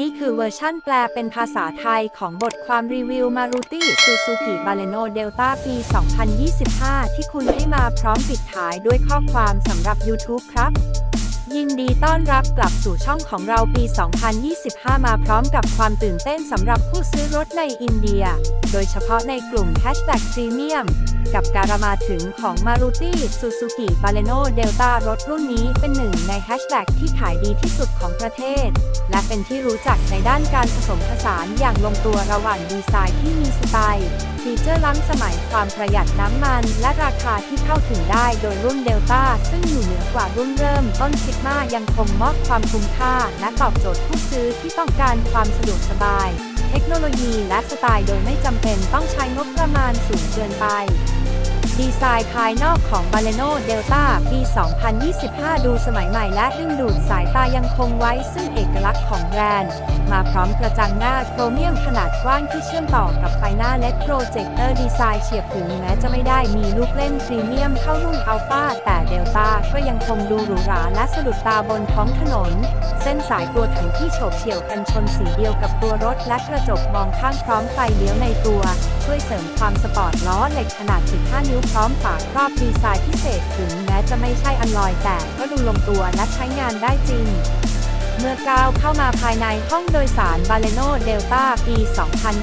นี่คือเวอร์ชั่นแปลเป็นภาษาไทยของบทความรีวิว Maruti Suzuki Baleno Delta ปี 2025 ที่คุณให้มาพร้อมปิดท้ายด้วยข้อความสำหรับ YouTube ครับ ยินดีต้อนรับกลับสู่ช่องของเราปี 2025 มาพร้อมกับความตื่นเต้นสำหรับผู้ซื้อรถในอินเดีย โดยเฉพาะในกลุ่ม Hashtag Premium กับการมาถึงของ Maruti Suzuki Baleno Delta รถรุ่นนี้เป็นหนึ่งในแฮชแท็กที่ขายดีที่สุดของประเทศ และเป็นที่รู้จักในด้านการผสมผสานอย่างลงตัวระหว่างดีไซน์ที่มีสไตล์ฟีเจอร์ล้ำสมัยความประหยัดน้ำมัน และราคาที่เข้าถึงได้โดยรุ่นเดลต้าซึ่งอยู่เหนือกว่ารุ่นเริ่มต้นซิกมายังคงมอบความคุ้มค่า และตอบโจทย์ผู้ซื้อที่ต้องการความสะดวกสบาย เทคโนโลยีและสไตล์โดยไม่จำเป็นต้องใช้งบประมาณสูงเกินไป ดีไซน์ภายนอกของ Baleno Delta ปี 2025 ดูสมัยใหม่และดึงดูดสายตายังคงไว้ซึ่งเอกลักษณ์ของแบรนด์ มาพร้อมกระจังหน้าโครเมียมขนาดกว้างที่เชื่อมต่อกับไฟหน้าเลดโปรเจคเตอร์ดีไซน์เฉียบถึงแม้จะไม่ได้มีลูกเล่นพรีเมียมเท่ารุ่นอัลฟาแต่เดลต้าก็ยังคงดูหรูหราและสะดุดตาบนท้องถนน เส้นสายตัวถังที่โฉบเฉี่ยวกันชนสีเดียวกับตัวรถและกระจกมองข้างพร้อมไฟเลี้ยวในตัว ช่วยเสริมความสปอร์ตล้อเหล็กขนาด 15 นิ้วพร้อมฝาครอบดีไซน์พิเศษถึงแม้จะไม่ใช่อันลอยแต่ก็ดูลงตัวและใช้งานได้จริง เมื่อก้าวเข้ามาภายในห้องโดยสารบาเลโนเดลต้าปี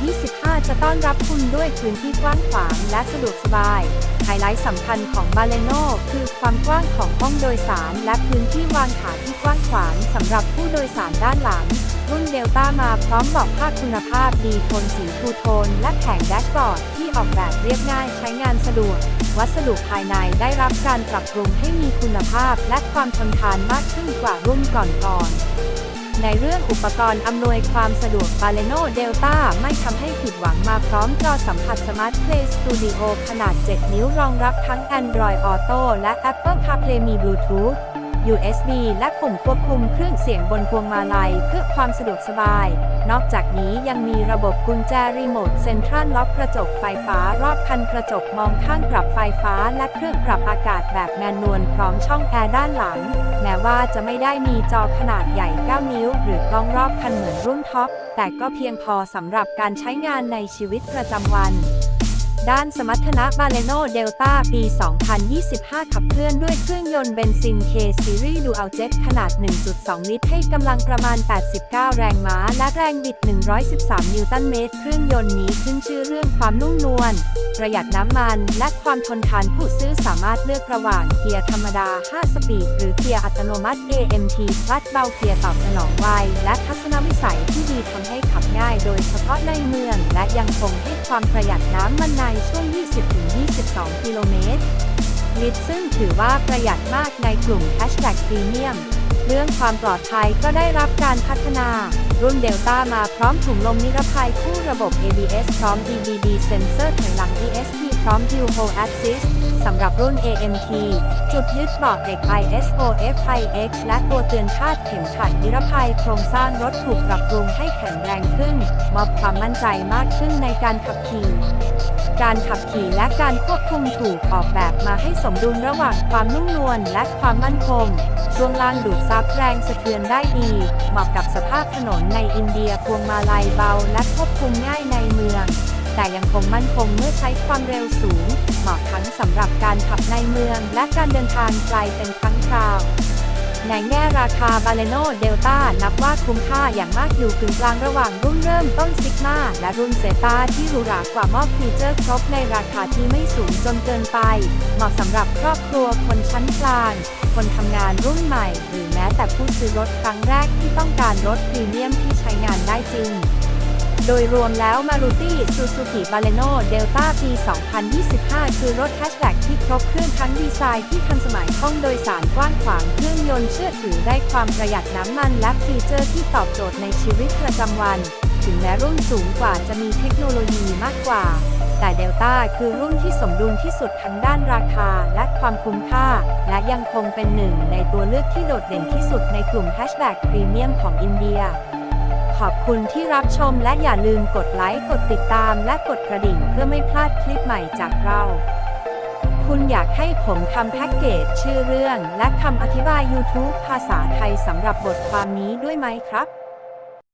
2025 จะต้อนรับคุณด้วยพื้นที่กว้างขวางและสะดวกสบาย ไฮไลท์สำคัญของ Baleno คือความกว้างของห้องโดยสาร และพื้นที่วางขาที่กว้างขวางสำหรับผู้โดยสารด้านหลัง รุ่นเดลต้ามาพร้อมเบอกผ้าคุณภาพดีโทนสีทูโทน และแผงแดชบอร์ดที่ออกแบบเรียบง่ายใช้งานสะดวก วัสดุภายในได้รับการปรับปรุงให้มีคุณภาพและความทนทานมากขึ้นกว่ารุ่นก่อนๆ ในเรื่องอุปกรณ์อำนวยความสะดวกปาเลโนเดลต้าไม่ทำให้ผิดหวังมาพร้อมจอสัมผัสสมาร์ทเพลย์สตูดิโอขนาด 7 นิ้วรองรับทั้ง Android Auto และ Apple CarPlay มี Bluetooth USB และปุ่มควบคุมเครื่องเสียงบนพวงมาลัยเพื่อความสะดวกสบาย นอกจากนี้ยังมีระบบกุญแจรีโมทเซ็นทรัลล็อกกระจกไฟฟ้ารอบคันกระจกมองข้างปรับไฟฟ้าและเครื่องปรับอากาศแบบแมนนวลพร้อมช่องแอร์ด้านหลัง แม้ว่าจะไม่ได้มีจอขนาดใหญ่ 9 นิ้ว หรือกล้องรอบคันเหมือนรุ่นท็อปแต่ก็เพียงพอสำหรับการใช้งานในชีวิตประจำวัน ด้านสมรรถนะ Baleno Delta ปี 2025 ขับเคลื่อนด้วยเครื่องยนต์เบนซิน K Series Dual Jet ขนาด 1.2 ลิตร ให้กำลังประมาณ 89 แรงม้า และแรงบิด 113 นิวตันเมตร เครื่องยนต์นี้ขึ้นชื่อเรื่องความนุ่มนวล ประหยัดน้ำมันและความทนทานผู้ซื้อสามารถเลือกระหว่างเกียร์ธรรมดา 5 สปีด หรือเกียร์อัตโนมัติ AMT พลัดเบาเกียร์ตอบสนองไวและทัศนวิสัยที่ดีทำให้ขับง่ายโดยเฉพาะในเมือง และยังคงให้ความประหยัดน้ำมันในช่วง 20-22 กิโลเมตรลิตรซึ่งถือว่าประหยัดมากในกลุ่ม Hashtag Premium เเรื่องความปลอดภัยก็ได้รับการพัฒนา รุ่นเดลต้ามาพร้อมถุงลมนิรภัยคู่ระบบ ABS พร้อม DVD Sensor ถอยหลัง ESP ร้อม Dual Hold Assist สำหรับรุ่น AMT จุดยึดเบาะเหล็ก ISO FIX และตัวเตือนคาดเข็มขัดนิรภัยโครงสร้างรถถูกปรับปรุงให้แข็งแรงขึ้น มอบความมั่นใจมากขึ้นในการขับขี่การขับขี่และการควบคุมถูกออกแบบมาให้สมดุลระหว่างความนุ่มนวลและความมั่นคง ช่วงล่างดูดซับแรงสะเทือนได้ดี เหมาะกับสภาพถนนในอินเดียพวงมาลัยเบาและควบคุมง่ายในเมือง แต่ยังคงมั่นคงเมื่อใช้ความเร็วสูง เหมาะทั้งสำหรับการขับในเมืองและการเดินทางไกลเป็นครั้งคราวในแง่ราคา Baleno Delta นับว่าคุ้มค่าอย่างมากอยู่กึ่งกลางระหว่างรุ่นเริ่มต้นซิกมาและรุ่นเซตาที่หรูหรากว่ามอบฟีเจอร์ครบในราคาที่ไม่สูงจนเกินไป เหมาะสำหรับครอบครัวคนชั้นกลาง คนทำงานรุ่นใหม่ หรือแม้แต่ผู้ซื้อรถครั้งแรกที่ต้องการรถพรีเมียมที่ใช้งานได้จริง โดยรวมแล้ว Maruti Suzuki Baleno Delta ปี 2025 คือรถแฮชแท็กที่ครบเครื่องทั้งดีไซน์ที่ทันสมัยห้องโดยสารกว้างขวางเครื่องยนต์เชื่อถือได้ความประหยัดน้ำมันและฟีเจอร์ที่ตอบโจทย์ในชีวิตประจำวัน ถึงแม้รุ่นสูงกว่าจะมีเทคโนโลยีมากกว่า แต่เดลต้าคือรุ่นที่สมดุลที่สุดทั้งด้านราคาและความคุ้มค่า และยังคงเป็นหนึ่งในตัวเลือกที่โดดเด่นที่สุดในกลุ่มแฮชแท็กพรีเมียมของอินเดีย ขอบคุณที่รับชมและอย่าลืมกดไลค์ กดติดตามและกดกระดิ่งเพื่อไม่พลาดคลิปใหม่จากเรา คุณอยากให้ผมทำแพ็กเกจชื่อเรื่องและคำอธิบาย YouTube ภาษาไทยสำหรับบทความนี้ด้วยไหมครับ